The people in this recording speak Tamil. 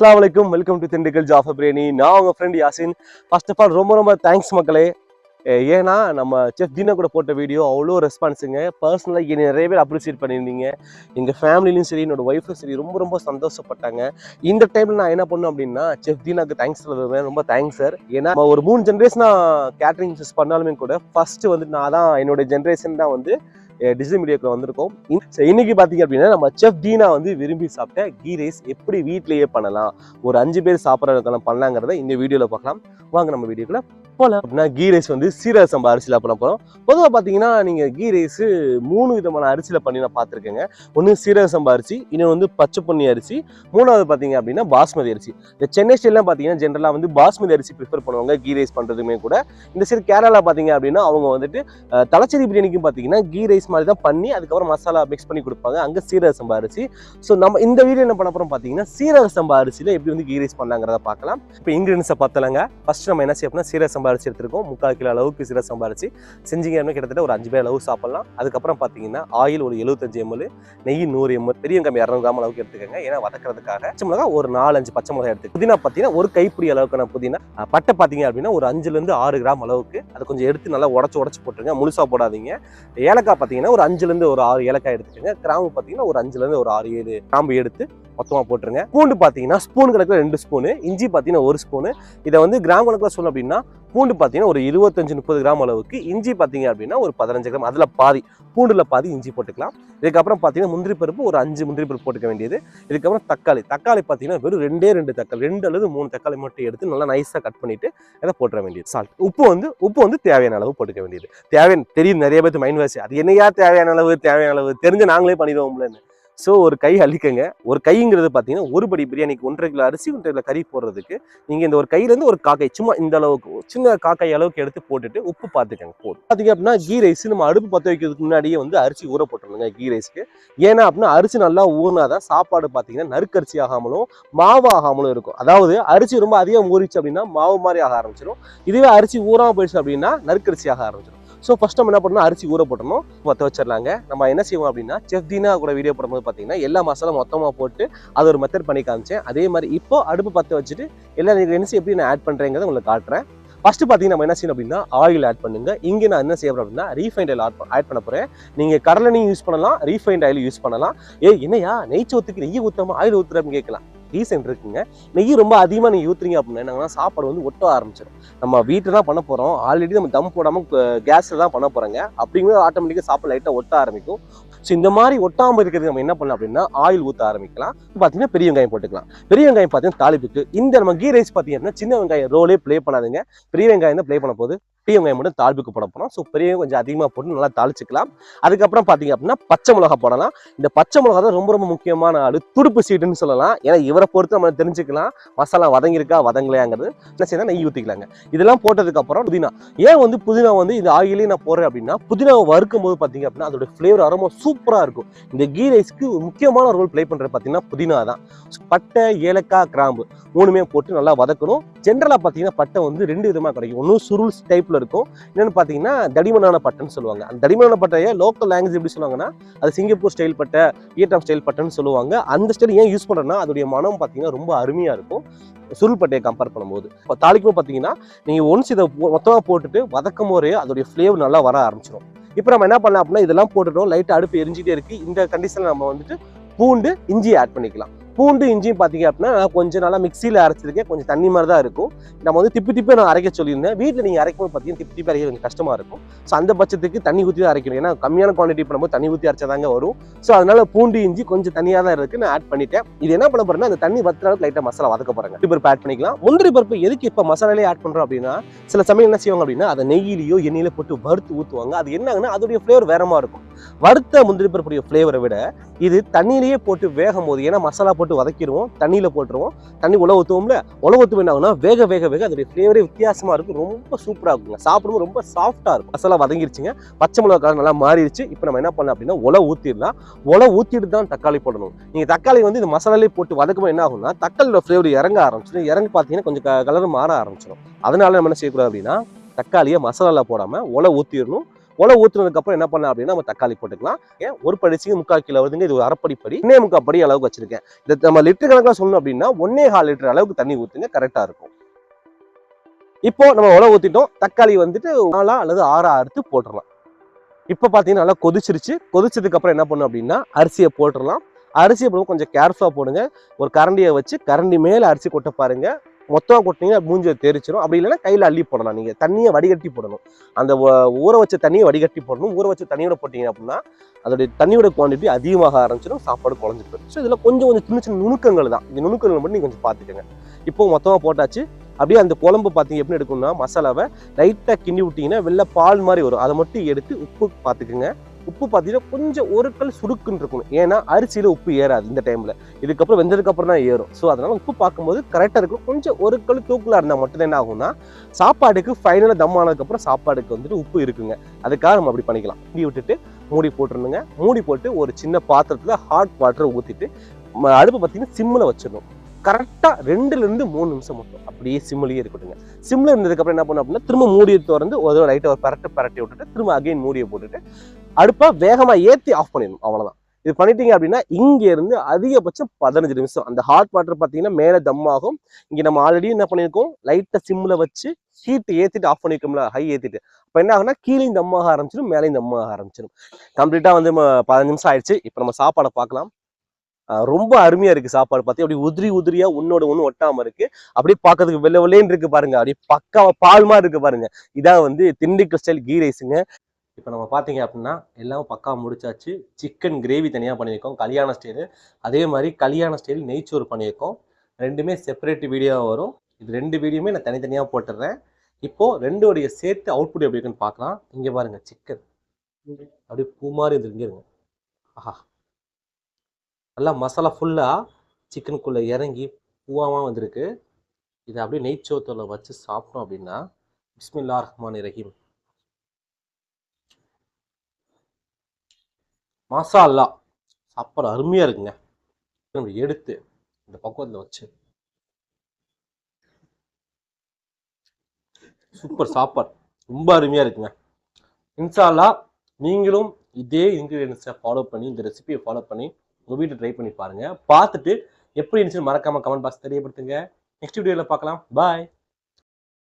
அஸ்லாம் வலைக்கும் வெல்கம் டு திண்டுக்கல் ஜாஃபர் பிரியாணி நான் உங்கள் friend Yasin first of all ரொம்ப ரொம்ப தேங்க்ஸ் மக்களே. ஏன்னா நம்ம செஃப் தீனா கூட போட்ட வீடியோ அவ்வளோ ரெஸ்பான்ஸுங்க பர்சனலாக என்னை நிறைய பேர் அப்ரிசியேட் பண்ணியிருந்தீங்க. எங்கள் ஃபேமிலிலையும் சரி என்னோட ஒய்ஃபும் சரி ரொம்ப ரொம்ப சந்தோஷப்பட்டாங்க. இந்த டைமில் நான் என்ன பண்ணும் அப்படின்னா செஃப் தீனாக்கு தேங்க்ஸ் சொல்லுவேன் ரொம்ப தேங்க்ஸ் சார் ஏன்னா ஒரு மூணு ஜென்ரேஷனாக கேட்ரிங் பிஸ்னஸ் பண்ணாலுமே கூட ஃபஸ்ட்டு வந்து நான் தான் என்னோட ஜென்ரேஷன் தான் வந்து டிஜிட்டல் மீடியாக்குள்ள வந்திருக்கோம். இன்னைக்கு பார்த்தீங்க அப்படின்னா நம்ம செஃப் டீனா வந்து விரும்பி சாப்பிட்ட கீ ரைஸ் எப்படி வீட்டிலேயே பண்ணலாம்? ஒரு அஞ்சு பேர் சாப்பிட்றதுக்கான பண்ணலாங்கிறத இந்த வீடியோவில் பார்க்கலாம். வாங்க நம்ம வீடியோக்குள்ள போகலாம் அப்படின்னா கீ ரைஸ் வந்து சீரக சம்பா அரிசியில் பண்ண போகிறோம் பொதுவாக பார்த்தீங்கன்னா நீங்கள் கீ ரைஸ் மூணு விதமான அரிசியில் பண்ணி நான் பார்த்துருக்கேங்க ஒன்று சீரக சம்பா அரிசி இன்னொன்று வந்து பச்சை பொன்னி அரிசி மூணாவது பார்த்தீங்க அப்படின்னா பாஸ்மதி அரிசி. இந்த சென்னை ஸ்டைல்லாம் பார்த்தீங்கன்னா ஜென்ரலாக வந்து பாஸ்மதி அரிசி ப்ரிஃபர் பண்ணுவாங்க கீ ரைஸ் பண்ணுறதுமே கூட. இந்த சைடு கேரளா பார்த்தீங்க அப்படின்னா அவங்க வந்துட்டு தலைச்சேரி பிரியாணிக்கும் பார்த்தீங்கன்னா கீ ரைஸ் மாதிரி தான் பண்ணி அதுக்கப்புறம் மசாலா மிக்ஸ் பண்ணி கொடுப்பாங்க. அங்கே சீரக சம்பா அரிசி. ஸோ நம்ம இந்த வீடியோ என்ன பண்ண போகிறோம் பார்த்தீங்கன்னா சீரக சம்பா அரிசியில் எப்படி வந்து கீ ரைஸ் பண்ணலாங்கிறத பார்க்கலாம் இப்போ இன்கிரீடியன்ஸை பார்த்தலாங்க ஃபர்ஸ்ட் நம்ம என்ன செய்யணும்னா சீரக சம்பா சம்பாரிச்சு எடுத்திருக்கோம். முக்கால் கிலோ அளவுக்கு சீரக சம்பாரிச்சு அரிசி செஞ்சீங்க கிட்டத்தட்ட ஒரு அஞ்சு பேர் அளவு சாப்பிடலாம். அதுக்கப்புறம் பார்த்தீங்கன்னா ஆயில் ஒரு எழுபத்தஞ்சு எம்எல் நெய் நூறு எம்எல் பெரிய கம்மி இரநூறு கிராம் அளவுக்கு எடுத்துக்கோங்க. ஏன்னா வதக்கிறதுக்காக பச்சை மிளகா ஒரு நாலஞ்சு பச்சை மிளகா எடுத்து புதினா பார்த்தீங்கன்னா ஒரு கைப்பிடி அளவுக்கான புதினா. பட்டை பார்த்தீங்க அப்படின்னா ஒரு அஞ்சுலேருந்து ஆறு கிராம் அளவுக்கு. அதை கொஞ்சம் எடுத்து நல்லா உடச்சு உடச்சு போட்டுருங்க. முழுசாக போடாதீங்க. ஏலக்காய் பார்த்தீங்கன்னா ஒரு அஞ்சுலேருந்து ஒரு ஆறு ஏலக்காய் எடுத்துக்கோங்க. கிராம்பு பார்த்தீங்கன்னா ஒரு அஞ்சுலேருந்து ஒரு ஆறு ஏழு கிராம்பு எடுத்து மொத்தமாக போட்டுருங்க. பூண்டு பார்த்தீங்கன்னா ஸ்பூன் கணக்கில் ரெண்டு ஸ்பூனு இஞ்சி பார்த்தீங்கன்னா ஒரு ஸ்பூனு இதை வந்து கிராம் கணக்கில் சொல்லணும் அப்படின்னா பூண்டு பார்த்தீங்கன்னா ஒரு இருபத்தஞ்சு முப்பது கிராம் அளவுக்கு இஞ்சி பார்த்தீங்க அப்படின்னா ஒரு பதினஞ்சு கிராம் அதில் பாதி பூண்டில் பாதி இஞ்சி போட்டுக்கலாம். இதுக்கப்புறம் பார்த்தீங்கன்னா முந்திரி பருப்பு ஒரு அஞ்சு முந்திரி பருப்பு போட்டுக்க வேண்டியது. இதுக்கப்புறம் தக்காளி தக்காளி பார்த்தீங்கன்னா வெறும் ரெண்டே ரெண்டு தக்காளி ரெண்டு அல்லது மூணு தக்காளி மட்டும் எடுத்து நல்லா நைஸாக கட் பண்ணிட்டு அதை போட்டுற வேண்டியது. சால்ட் உப்பு வந்து உப்பு வந்து தேவையான அளவு போட்டுக்க வேண்டியது. தேவையான தெரியும் நிறைய பேர் மைண்ட் வாசி அது என்னையா தேவையான அளவு தேவையான அளவு? தெரிஞ்சு நாங்களே பண்ணிடுவோம்லன்னு. ஸோ ஒரு கை அழிக்கங்க. ஒரு கைங்கிறது பார்த்தீங்கன்னா ஒரு படி பிரியாணிக்கு ஒன்றரை கிலோ அரிசி ஒன்றரை கிலோ கறி போடுறதுக்கு நீங்கள் இந்த ஒரு கையிலேருந்து ஒரு காக்கை சும்மா இந்த அளவுக்கு சின்ன காக்காய் அளவுக்கு எடுத்து போட்டுட்டு உப்பு பார்த்துக்கங்க போதும் பார்த்தீங்க அப்படின்னா கீ ரைஸ் நம்ம அடுப்பு பற்ற வைக்கிறதுக்கு முன்னாடியே வந்து அரிசி ஊற போட்டுருங்க கீ ரைஸ்க்கு. ஏன்னா அப்படின்னா அரிசி நல்லா ஊறினாதான் சாப்பாடு பார்த்தீங்கன்னா நறுக்கரிசி ஆகாமலும் மாவு ஆகாமலும் இருக்கும். அதாவது அரிசி ரொம்ப அதிகம் ஊறிச்சு அப்படின்னா மாவு மாதிரி ஆக ஆரம்பிச்சிடும் இதுவே அரிசி ஊறாமல் போயிடுச்சு அப்படின்னா நறுக்கரிசி ஆக ஆரம்பிச்சிடும் ஸோ ஃபஸ்ட் நம்ம என்ன பண்ணணும்? அரிசி ஊற போட்டணும் பற்ற வச்சிடலாங்க. நம்ம என்ன செய்வோம் அப்படின்னா செஃப் தீனா கூட வீடியோ போடும்போது பார்த்தீங்கன்னா எல்லா மசாலா மொத்தமாக போட்டு அது ஒரு மெத்தட் பண்ணி காமிச்சேன். அதே மாதிரி இப்போ அடுப்பு பற்ற வச்சுட்டு எல்லா இன்கிரியன்ஸ் எப்படி நான் ஆட் பண்ணுறேங்கிறத உங்களுக்கு காட்டுறேன். ஃபஸ்ட்டு பார்த்தீங்கன்னா நம்ம என்ன செய்யணும் அப்படின்னா ஆயில் ஆட் பண்ணுங்க. இங்கே நான் என்ன செய்யறேன் அப்படின்னா ரீஃபைண்ட் ஆயில் ஆட் பண்ண போகிறேன் நீங்கள் கடலெண்ணெய் யூஸ் பண்ணலாம் ரீஃபைண்ட் ஆயில் யூஸ் பண்ணலாம். ஏ என்னையா நெய் சோத்துக்கு நெய் ஊற்றாம ஆயில் ஊற்றுற கேட்கலாம். ரீசன் இருக்குங்க. நெய் ரொம்ப அதிகமாக நீங்கள் ஊற்றுறீங்க அப்படின்னா என்னங்கன்னா சாப்பாடு வந்து ஒட்ட ஆரம்பிச்சிடும் நம்ம வீட்டில் தான் பண்ண போகிறோம் ஆல்ரெடி நம்ம தம் போடாமல் கேஸில் தான் பண்ண போகிறாங்க அப்படிங்கும்போது ஆட்டோமேட்டிக்காக சாப்பாடு லைட்டாக ஒட்ட ஆரம்பிக்கும். ஸோ இந்த மாதிரி ஒட்டாமல் இருக்கிறதுக்கு நம்ம என்ன பண்ணலாம் அப்படின்னா ஆயில் ஊற்ற ஆரம்பிக்கலாம். பார்த்தீங்கன்னா பெரிய வெங்காயம் போட்டுக்கலாம். பெரிய வெங்காயம் பார்த்தீங்கன்னா தாளிப்புக்கு. இந்த நம்ம கீ ரைஸ் பார்த்தீங்கன்னா சின்ன வெங்காயம் ரோலே ப்ளே பண்ணாதுங்க. பெரிய வெங்காயம் தான் ப்ளே பண்ண போகுது. பெரிய வெங்காயம் மட்டும் தாழ்வுக்கு போட போகிறோம் ஸோ பெரிய கொஞ்சம் அதிகமாக போட்டு நல்லா தாளிச்சிக்கலாம். அதுக்கப்புறம் பார்த்தீங்க அப்படின்னா பச்சை மிளகா போடலாம். இந்த பச்சை மிளகா தான் ரொம்ப ரொம்ப முக்கியமான ஆடு துடுப்பு சீட்டுன்னு சொல்லலாம். ஏன்னா இவரை பொறுத்து நம்ம தெரிஞ்சுக்கலாம். மசாலா வதங்கியிருக்கா வதங்கலையாங்கிறது. என்ன செய்யணும் நெய் ஊற்றிக்கலாங்க இதெல்லாம் போட்டதுக்கப்புறம் புதினா. ஏன் வந்து புதினா வந்து இந்த ஆயிலே நான் போடுறேன் அப்படின்னா புதினாவை வறுக்கும் போது பார்த்தீங்க அப்படின்னா அதோட ஃப்ளேவர் அரோமா சூப்பராக இருக்கும். இந்த கீ ரைஸ்க்கு முக்கியமான ரோல் ப்ளே பண்ணுறது பார்த்தீங்கன்னா புதினா தான். பட்டை ஏலக்காய் கிராம்பு மூணுமே போட்டு நல்லா வதக்கணும். ஜென்ரலாக பார்த்தீங்கன்னா பட்டை வந்து ரெண்டு விதமாக கிடைக்கும். ஒன்றும் சுருள்ஸ் டைப்பில் இருக்கும். என்னென்னு பார்த்தீங்கன்னா தடிமனான பட்டைன்னு சொல்லுவாங்க. அந்த தடிமனான பட்டையை லோக்கல் லாங்குவேஜ் எப்படி சொல்லுவாங்கன்னா அது சிங்கப்பூர் ஸ்டைல் பட்டை வியட்நாம் ஸ்டைல் பட்டைன்னு சொல்லுவாங்க. அந்த ஸ்டைல் ஏன் யூஸ் பண்ணுறேன்னா அதோடைய மனம் பார்த்தீங்கன்னா ரொம்ப அருமையாக இருக்கும். சுருள் பட்டையை கம்பேர் பண்ணும்போது. இப்போ தாளிக்கும் பார்த்தீங்கன்னா நீங்கள் ஒன்ஸ் இதை மொத்தமாக போட்டுட்டு வதக்கும் போதே அதோடைய ஃப்ளேவர் நல்லா வர ஆரம்பிச்சிடும் இப்போ நம்ம என்ன பண்ணலாம் அப்படின்னா இதெல்லாம் போட்டுட்டோம். லைட்டாக அடுப்பு எரிஞ்சிட்டே இருக்கு. இந்த கண்டிஷனில் நம்ம வந்துட்டு பூண்டு இஞ்சி ஆட் பண்ணிக்கலாம். பூண்டு இஞ்சியும் பார்த்தீங்க அப்படின்னா நான் கொஞ்சம் நல்லா மிக்சியில் அரைச்சிருக்கேன். கொஞ்சம் தண்ணி மாதிரி தான் இருக்கும். நம்ம வந்து திப்பி திப்பி நான் அரைக்க சொல்லியிருந்தேன். வீட்டில் நீங்கள் அரைக்கும்போது பார்த்தீங்கன்னா திப்பி திப்பி அரைக்க கொஞ்சம் கஷ்டமாக இருக்கும். ஸோ அந்த பட்சத்துக்கு தண்ணி ஊற்றி தான் அரைக்கணும். ஏன்னா கம்மியான குவான்டிட்டி பண்ணும்போது தண்ணி ஊற்றி அரைச்சாதாங்க வரும். ஸோ அதனால பூண்டு இஞ்சி கொஞ்சம் தனியாக தான் இருக்குது நான் ஆட் பண்ணிட்டேன். இது என்ன பண்ண போகிறேன்னா அந்த தண்ணி வத்துற அளவுக்கு லைட்டாக மசாலா வதக்க போறாங்க. முந்திரி பருப்பு ஆட் பண்ணிக்கலாம். முந்திரி பருப்பு எதுக்கு இப்போ மசாலாலே ஆட் பண்ணுறோம் அப்படின்னா சில சமயம் என்ன செய்வாங்க அப்படின்னா அதை நெய்யிலையோ எண்ணெயில போட்டு வறுத்து ஊற்றுவாங்க அது என்னங்கன்னா அதோடைய ஃப்ளேவர் வேறமா இருக்கும். வறுத்த முந்திரி பருப்புடைய ஃப்ளேவரை விட இது தண்ணியிலேயே போட்டு வேகும் போது ஏன்னா மசாலா போட்டு வதக்கிடுவோம் தண்ணியில் போட்டுருவோம். தண்ணி உழவு ஊற்றுவோம்ல உழவு ஊற்று என்ன ஆகும்னா வேக வேக வேக அதோடைய ஃப்ளேவரே வித்தியாசமாக இருக்கும். ரொம்ப சூப்பராக இருக்குங்க. சாப்பிடும்போது ரொம்ப சாஃப்டாக இருக்கும். மசாலா வதங்கிருச்சுங்க. பச்சை மிளகா கலர் நல்லா மாறிடுச்சு. இப்போ நம்ம என்ன பண்ணலாம் அப்படின்னா உழவு ஊற்றிடலாம் உழவு ஊற்றிட்டு தான் தக்காளி போடணும். நீங்கள் தக்காளி வந்து இந்த மசாலாலே போட்டு வதக்கும்போது என்ன ஆகும்னா தக்காளியோட ஃப்ளேவர் இறங்க ஆரம்பிச்சிடும். இறங்கி பார்த்தீங்கன்னா கொஞ்சம் கலர் மாற ஆரம்பிச்சிடும். அதனால நம்ம என்ன செய்யக்கூடாது அப்படின்னா தக்காளியை மசாலாவில் போடாமல் உலை ஊற்றிடணும் உலை ஊத்துனதுக்கு அப்புறம் என்ன பண்ணலாம் அப்படின்னா நம்ம தக்காளி போட்டுக்கலாம். ஏன்? ஒரு படிச்சுக்கு முக்கால் கிலோ வருதுங்க. இது ஒரு அரைப்படி படி. இன்னே முக்கால் படி அளவுக்கு வச்சிருக்கேன். இதை நம்ம லிட்டர் கணக்காக சொல்லணும் அப்படின்னா ஒன்னே கால் லிட்டர் அளவுக்கு தண்ணி ஊத்துங்க. கரெக்டா இருக்கும். இப்போ நம்ம உழவு ஊத்திட்டோம். தக்காளி வந்துட்டு நாலா அல்லது ஆறா அறுத்து போட்டுடலாம் இப்போ பார்த்தீங்கன்னா நல்லா கொதிச்சிருச்சு. கொதிச்சதுக்கு அப்புறம் என்ன பண்ணும் அப்படின்னா அரிசியை போட்டுடலாம் அரிசியை போடுவோம் கொஞ்சம் கேர்ஃபுல்லாக போடுங்க. ஒரு கரண்டியை வச்சு கரண்டி மேலே அரிசி கொட்ட பாருங்க. மொத்தமாக கொட்டினீங்கன்னா மூஞ்சியை தெரிச்சிடும் அப்படி இல்லைன்னா கையில் அள்ளி போடலாம். நீங்கள் தண்ணியை வடிகட்டி போடணும். அந்த ஊற வச்ச தண்ணியை வடிகட்டி போடணும். ஊற வச்ச தண்ணியோட போட்டிங்க அப்படின்னா அதோடைய தண்ணியோட குவான்டிட்டி அதிகமாக ஆரம்பிச்சிடும் சாப்பாடு குழஞ்சி போயிடும் ஸோ இதில் கொஞ்சம் கொஞ்சம் சின்ன சின்ன நுணுக்கங்கள் தான். இந்த நுணுக்கங்கள் மட்டும் நீங்கள் கொஞ்சம் பார்த்துக்கோங்க. இப்போ மொத்தமாக போட்டாச்சு. அப்படியே அந்த குழம்பு பார்த்தீங்க எப்படி எடுக்கணும்னா மசாலாவை லைட்டாக கிண்டி விட்டிங்கன்னா வெளில பால் மாதிரி வரும். அதை மட்டும் எடுத்து உப்பு பார்த்துக்குங்க. உப்பு பார்த்தீங்கன்னா கொஞ்சம் ஒரு கல் சுருக்குன்னு இருக்கணும் ஏன்னா அரிசியில் உப்பு ஏறாது இந்த டைமில் இதுக்கப்புறம் வெந்ததுக்கப்புறம் தான் ஏறும். ஸோ அதனால் உப்பு பார்க்கும்போது கரெக்டாக இருக்கும். கொஞ்சம் ஒரு கல் தூக்கலாக இருந்தால் மட்டும் என்ன ஆகும்னா சாப்பாடுக்கு ஃபைனலாக தம் ஆனதுக்கப்புறம் சாப்பாடுக்கு வந்துட்டு உப்பு இருக்குங்க. அதுக்காக நம்ம அப்படி பண்ணிக்கலாம். கிண்டி விட்டுட்டு மூடி போட்டுருணுங்க மூடி போட்டு ஒரு சின்ன பாத்திரத்தில் ஹாட் வாட்டரை ஊற்றிட்டு அடுப்பு பார்த்தீங்கன்னா சிம்மில் வச்சிடணும். கரெக்டாக ரெண்டுலேருந்து மூணு நிமிஷம் மட்டும் அப்படியே சிம்லேயே இருக்கட்டுங்க சிம்மில் இருந்ததுக்கப்புறம் என்ன பண்ணணும் அப்படின்னா திரும்ப மூடியை திறந்து ஒரு லைட்டை ஒரு பரட்டு பரட்டி விட்டுட்டு திரும்ப அகைன் மூடியை போட்டுட்டு அடுப்பை வேகமாக ஏற்றி ஆஃப் பண்ணிடணும். அவ்வளோதான் இது பண்ணிட்டீங்க அப்படின்னா இங்கேருந்து அதிகபட்சம் பதினஞ்சு நிமிஷம். அந்த ஹாட் வாட்டர் பார்த்தீங்கன்னா மேலே தம் ஆகும். இங்கே நம்ம ஆல்ரெடி என்ன பண்ணியிருக்கோம்? லைட்டாக சிம்மில் வச்சு ஹீட் ஏற்றிட்டு ஆஃப் பண்ணிருக்கோம்ல ஹை ஏற்றிட்டு அப்போ என்ன ஆகும்னா கீழேயும் தம்மாக ஆரம்பிச்சிடும் மேலேயும் தம்மாக ஆரம்பிச்சிடும். கம்ப்ளீட்டாக வந்து நம்ம பதினஞ்சு நிமிஷம் ஆயிடுச்சு. இப்போ நம்ம சாப்பாடை பார்க்கலாம். ரொம்ப அருமையா இருக்கு சாப்பாடு. பார்த்து அப்படி உதிரி உதிரியா உன்னோட ஒண்ணு ஒட்டாம இருக்கு. அப்படியே பார்க்கறதுக்கு வெள்ளை வெள்ளைன்னு இருக்கு பாருங்க. அப்படியே பக்காவா பால் மாதிரி இருக்கு பாருங்க. இதான் வந்து திண்டுக்கல் ஸ்டைல் கீ ரைஸுங்க இப்போ நம்ம பார்த்தீங்க அப்படின்னா எல்லாம் பக்கா முடிச்சாச்சு. சிக்கன் கிரேவி தனியாக பண்ணியிருக்கோம். கல்யாண ஸ்டைலு அதே மாதிரி கல்யாண ஸ்டைல் நெய்ச்சோறு பண்ணியிருக்கோம். ரெண்டுமே செப்பரேட் வீடியோவாக வரும். இது ரெண்டு வீடியோமே நான் தனித்தனியாக போட்டுடுறேன் இப்போ ரெண்டோடைய சேர்த்து அவுட்புட் எப்படி இருக்குன்னு பார்க்கலாம். இங்கே பாருங்க சிக்கன் அப்படியே பூ மாதிரி இருந்துருங்க இருங்க. ஆஹா. நல்லா மசாலா ஃபுல்லாக சிக்கனுக்குள்ளே இறங்கி பூவாமல் வந்திருக்கு. இதை அப்படியே நெய்ச்சோத்தில் வச்சு சாப்பிட்டோம் அப்படின்னா பிஸ்மில்லா ரஹ்மான் ரஹீம். மசாலா சாப்பாடு அருமையாக இருக்குங்க. நம்ம எடுத்து இந்த பக்குவத்தில் வச்சு. சூப்பர் சாப்பாடு. ரொம்ப அருமையாக இருக்குங்க. இன்சால்லா நீங்களும் இதே இன்க்ரீடியன்ஸை ஃபாலோ பண்ணி இந்த ரெசிபியை ஃபாலோ பண்ணி உங்கள் வீட்டில் ட்ரை பண்ணி பாருங்கள் பார்த்துட்டு எப்படி இருந்துச்சுன்னு மறக்காமல் கமெண்ட் பாக்ஸ் தெரியப்படுத்துங்க. நெக்ஸ்ட் வீடியோவில் பார்க்கலாம். பாய்